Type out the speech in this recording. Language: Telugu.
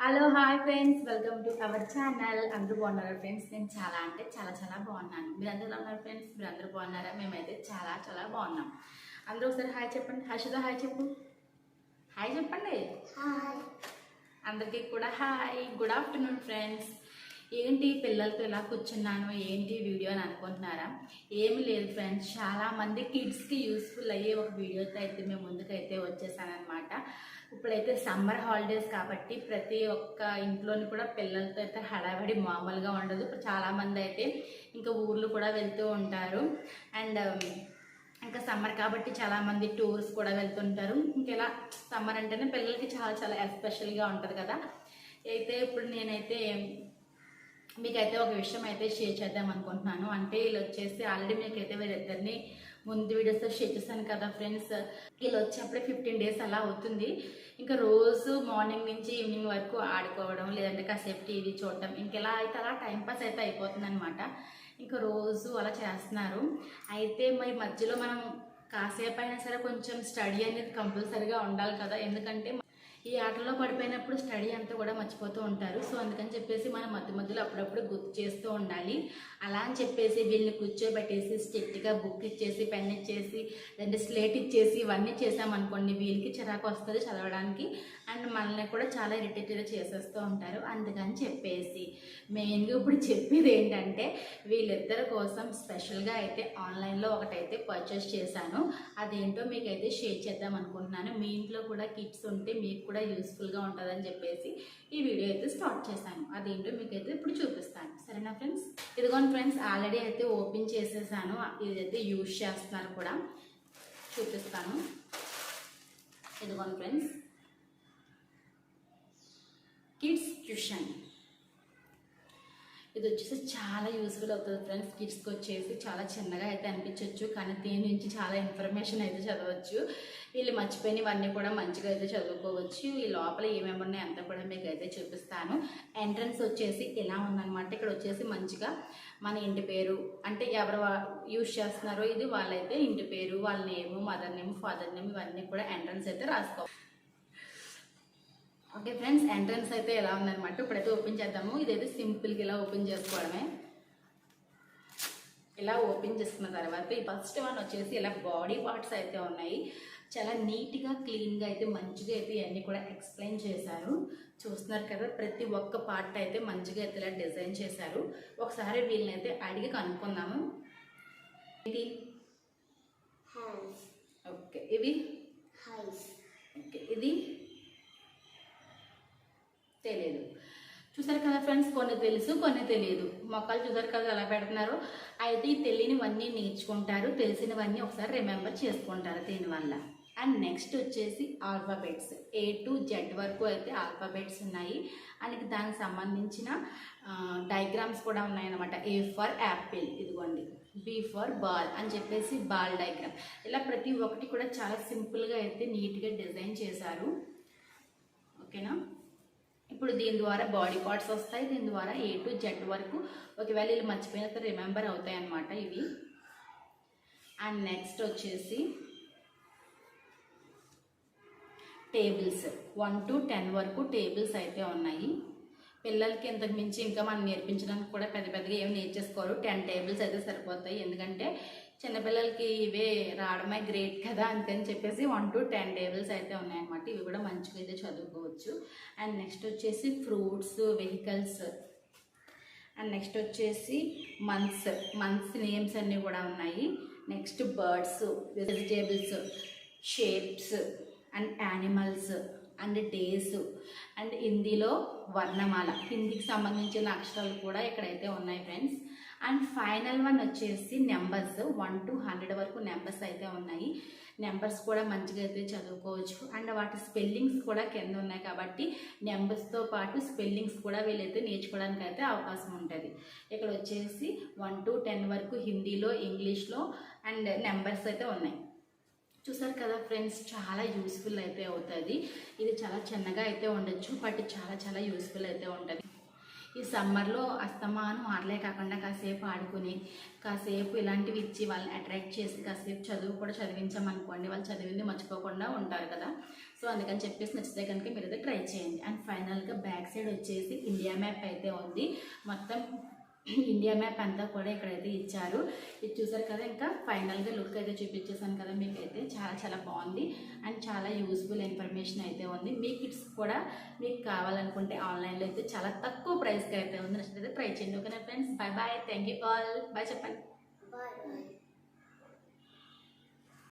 Hello hi friends welcome to our channel అందరూ బాగున్నారా ఫ్రెండ్స్ నేను చాలా అంటే చాలా చాలా బాగున్నాను. మీరు అందరూ ఉన్నారు ఫ్రెండ్స్ మీరు అందరూ బాగున్నారా? మేమైతే చాలా చాలా బాగున్నాం. అందరూ ఒకసారి హాయ్ చెప్పండి. హర్షిత హాయ్ చెప్పు. హాయ్ చెప్పండి. అందరికీ కూడా హాయ్ గుడ్ ఆఫ్టర్నూన్ ఫ్రెండ్స్ ఏంటి పిల్లలతో ఇలా కూర్చున్నాను ఏంటి వీడియో అని అనుకుంటున్నారా? ఏమి లేదు ఫ్రెండ్స్ చాలామంది కిడ్స్కి యూస్ఫుల్ అయ్యే ఒక వీడియోతో అయితే మేము ముందుకైతే వచ్చేసానమాట ఇప్పుడైతే సమ్మర్ హాలిడేస్ కాబట్టి ప్రతి ఒక్క ఇంట్లోని కూడా పిల్లలతో అయితే హడావిడి మామూలుగా ఉండదు. ఇప్పుడు చాలామంది అయితే ఇంకా ఊర్లు కూడా వెళ్తూ ఉంటారు. అండ్ um, ఇంకా సమ్మర్ కాబట్టి చాలామంది టూర్స్ కూడా వెళ్తుంటారు ఇంకెలా సమ్మర్ అంటేనే పిల్లలకి చాలా చాలా ఎస్పెషల్గా ఉంటుంది కదా. అయితే ఇప్పుడు నేనైతే మీకైతే ఒక విషయం అయితే షేర్ చేద్దాం అనుకుంటున్నాను. అంటే వీళ్ళు వచ్చేసి ఆల్రెడీ మీకైతే వీళ్ళిద్దరిని ముందు వీడియోస్తో షేర్ చేశాను కదా ఫ్రెండ్స్ వీళ్ళు వచ్చేప్పుడే ఫిఫ్టీన్ డేస్ అలా అవుతుంది. ఇంకా రోజు మార్నింగ్ నుంచి ఈవినింగ్ వరకు ఆడుకోవడం లేదంటే కాసేపు టీవీ చూడటం ఇంకెలా అయితే అలా టైంపాస్ అయితే అయిపోతుంది అనమాట ఇంకా రోజు అలా చేస్తున్నారు. అయితే మరి మధ్యలో మనం కాసేపు అయినా సరే కొంచెం స్టడీ అనేది కంపల్సరీగా ఉండాలి కదా. ఎందుకంటే ఈ ఆటలో పడిపోయినప్పుడు స్టడీ అంతా కూడా మర్చిపోతూ ఉంటారు. సో అందుకని చెప్పేసి మనం మధ్య మధ్యలో అప్పుడప్పుడు గుర్తు చేస్తూ ఉండాలి. అలా అని చెప్పేసి వీళ్ళని కూర్చోబెట్టేసి స్ట్రిక్ట్గా బుక్ ఇచ్చేసి పెన్ ఇచ్చేసి లేదంటే స్లేట్ ఇచ్చేసి ఇవన్నీ చేసామనుకోండి వీళ్ళకి చిరాకు వస్తుంది చదవడానికి. అండ్ మనల్ని కూడా చాలా ఇరిటేటెడ్ చేసేస్తూ ఉంటారు. అందుకని చెప్పేసి మెయిన్గా ఇప్పుడు చెప్పేది ఏంటంటే వీళ్ళిద్దరి కోసం స్పెషల్గా అయితే ఆన్లైన్లో ఒకటైతే పర్చేస్ చేశాను. అదేంటో మీకైతే షేర్ చేద్దాం అనుకుంటున్నాను. మీ ఇంట్లో కూడా కిట్స్ ఉంటే మీకు కూడా యూస్ఫుల్గా ఉంటుందని చెప్పేసి ఈ వీడియో అయితే స్టార్ట్ చేశాను. అదేంటో మీకైతే ఇప్పుడు చూపిస్తాను. సరేనా ఫ్రెండ్స్ ఇదిగోండి ఫ్రెండ్స్ ఆల్రెడీ అయితే ఓపెన్ చేసేసాను. ఇదైతే యూజ్ చేస్తున్నారు కూడా. చూపిస్తాను. ఇదిగోండి ఫ్రెండ్స్ కిడ్స్ ట్యూషన్ ఇది వచ్చేసి చాలా యూస్ఫుల్ అవుతుంది ఫ్రెండ్స్ కిడ్స్కి వచ్చేసి చాలా చిన్నగా అయితే అనిపించవచ్చు కానీ దీని నుంచి చాలా ఇన్ఫర్మేషన్ అయితే చదవచ్చు. వీళ్ళు మర్చిపోయినవన్నీ కూడా మంచిగా అయితే చదువుకోవచ్చు. ఈ లోపల ఏమేమి ఉన్నాయి అంతా కూడా మీకు అయితే చూపిస్తాను. ఎంట్రన్స్ వచ్చేసి ఇలా ఉందన్నమాట. ఇక్కడ వచ్చేసి మంచిగా మన ఇంటి పేరు అంటే ఎవరు యూజ్ చేస్తున్నారో ఇది వాళ్ళైతే ఇంటి పేరు వాళ్ళ name mother name father name ఇవన్నీ కూడా ఎంట్రన్స్ అయితే రాసుకోవాలి ఓకే ఫ్రెండ్స్ ఎంట్రన్స్ అయితే ఎలా ఉందన్నమాట? ఇప్పుడైతే ఓపెన్ చేద్దాము. ఇదైతే సింపుల్గా ఇలా ఓపెన్ చేసుకోవడమే. ఇలా ఓపెన్ చేసుకున్న తర్వాత ఈ ఫస్ట్ వన్ వచ్చేసి ఇలా బాడీ పార్ట్స్ అయితే ఉన్నాయి. చాలా నీట్గా క్లీన్గా అయితే మంచిగా అయితే ఇవన్నీ కూడా ఎక్స్ప్లెయిన్ చేశారు. చూస్తున్నారు కదా ప్రతి ఒక్క పార్ట్ అయితే మంచిగా అయితే ఇలా డిజైన్ చేశారు. ఒకసారి వీళ్ళని అయితే అడిగి కనుక్కుందాము. ఇది? ఓకే ఇవి? Eyes, ఓకే ఇది తెలియదు చూసారు కదా ఫ్రెండ్స్ కొన్ని తెలుసు కొన్ని తెలియదు మొక్కలు చూసారు కదా ఎలా పెడుతున్నారు? అయితే ఈ తెలియనివన్నీ నేర్చుకుంటారు తెలిసినవన్నీ ఒకసారి రిమెంబర్ చేసుకుంటారు దీనివల్ల. అండ్ నెక్స్ట్ వచ్చేసి ఆల్ఫాబెట్స్ ఏ టు జెడ్ వరకు అయితే ఆల్ఫాబెట్స్ ఉన్నాయి. అండ్ దానికి సంబంధించిన డయాగ్రామ్స్ కూడా ఉన్నాయన్నమాట. ఏ ఫర్ యాపిల్ ఇదిగోండి. బి ఫర్ బాల్ అని చెప్పేసి బాల్ డయాగ్రామ్ ఇలా ప్రతి ఒక్కటి కూడా చాలా సింపుల్గా అయితే నీట్గా డిజైన్ చేశారు. ఓకేనా ఇప్పుడు దీని ద్వారా బాడీ పార్ట్స్ వస్తాయి దీని ద్వారా ఏ టు జెడ్ వరకు ఒకవేళ వీళ్ళు మర్చిపోయిన రిమెంబర్ అవుతాయి అన్నమాట ఇవి. అండ్ నెక్స్ట్ వచ్చేసి టేబుల్స్ వన్ టు టెన్ వరకు టేబుల్స్ అయితే ఉన్నాయి. పిల్లలకి ఇంతకు మించి ఇంకా మనం నేర్పించడానికి కూడా పెద్ద పెద్దగా ఏమి నేర్చేసుకోరు టెన్ టేబుల్స్ అయితే సరిపోతాయి. ఎందుకంటే చిన్నపిల్లలకి ఇవే రావడమే గ్రేట్ కదా అందుకని చెప్పేసి వన్ టు టెన్ టేబుల్స్ అయితే ఉన్నాయన్నమాట. ఇవి కూడా మంచిగా అయితే చదువుకోవచ్చు. అండ్ నెక్స్ట్ వచ్చేసి ఫ్రూట్స్ వెహికల్స్ అండ్ నెక్స్ట్ వచ్చేసి మంత్స్ మంత్స్ నేమ్స్ అన్నీ కూడా ఉన్నాయి. Next birds vegetables shapes and animals and days and హిందీలో వర్ణమాల. హిందీకి సంబంధించిన అక్షరాలు కూడా ఇక్కడైతే ఉన్నాయి ఫ్రెండ్స్ అండ్ ఫైనల్ వన్ వచ్చేసి నెంబర్స్. వన్ టు హండ్రెడ్ వరకు నెంబర్స్ అయితే ఉన్నాయి. నెంబర్స్ కూడా మంచిగా అయితే చదువుకోవచ్చు. అండ్ వాటి స్పెల్లింగ్స్ కూడా కింద ఉన్నాయి కాబట్టి నెంబర్స్తో పాటు స్పెల్లింగ్స్ కూడా వీళ్ళైతే నేర్చుకోవడానికి అయితే అవకాశం ఉంటుంది. ఇక్కడ వచ్చేసి వన్ టు టెన్ వరకు హిందీలో ఇంగ్లీష్లో అండ్ నెంబర్స్ అయితే ఉన్నాయి. చూసారు కదా ఫ్రెండ్స్ చాలా యూస్ఫుల్ అయితే అవుతుంది. ఇది చాలా చిన్నగా అయితే ఉండొచ్చు బట్ చాలా చాలా యూస్ఫుల్ అయితే ఉంటుంది. ఈ సమ్మర్లో అస్తమానం ఆటలే కాకుండా కాసేపు ఆడుకుని కాసేపు ఇలాంటివి ఇచ్చి వాళ్ళని అట్రాక్ట్ చేసి కాసేపు చదువు కూడా చదివించామనుకోండి వాళ్ళు చదివింది మర్చిపోకుండా ఉంటారు కదా. సో అందుకని చెప్పేసి నచ్చితే కనుక మీరు అయితే ట్రై చేయండి. అండ్ ఫైనల్గా బ్యాక్ సైడ్ వచ్చేసి ఇండియా మ్యాప్ అయితే ఉంది. మొత్తం ఇండియా మ్యాప్ అంతా కూడా ఇక్కడైతే ఇచ్చారు. ఇది చూసారు కదా ఇంకా ఫైనల్గా లుక్ అయితే చూపించేసాను కదా మీకైతే. చాలా చాలా బాగుంది. అండ్ చాలా యూస్ఫుల్ ఇన్ఫర్మేషన్ అయితే ఉంది. మీ కిట్స్ కూడా మీకు కావాలనుకుంటే ఆన్లైన్లో అయితే చాలా తక్కువ ప్రైస్కి అయితే ఉంది. నచ్చితే ట్రై చేయండి. ఓకేనా friends bye bye thank you all bye చెప్పండి.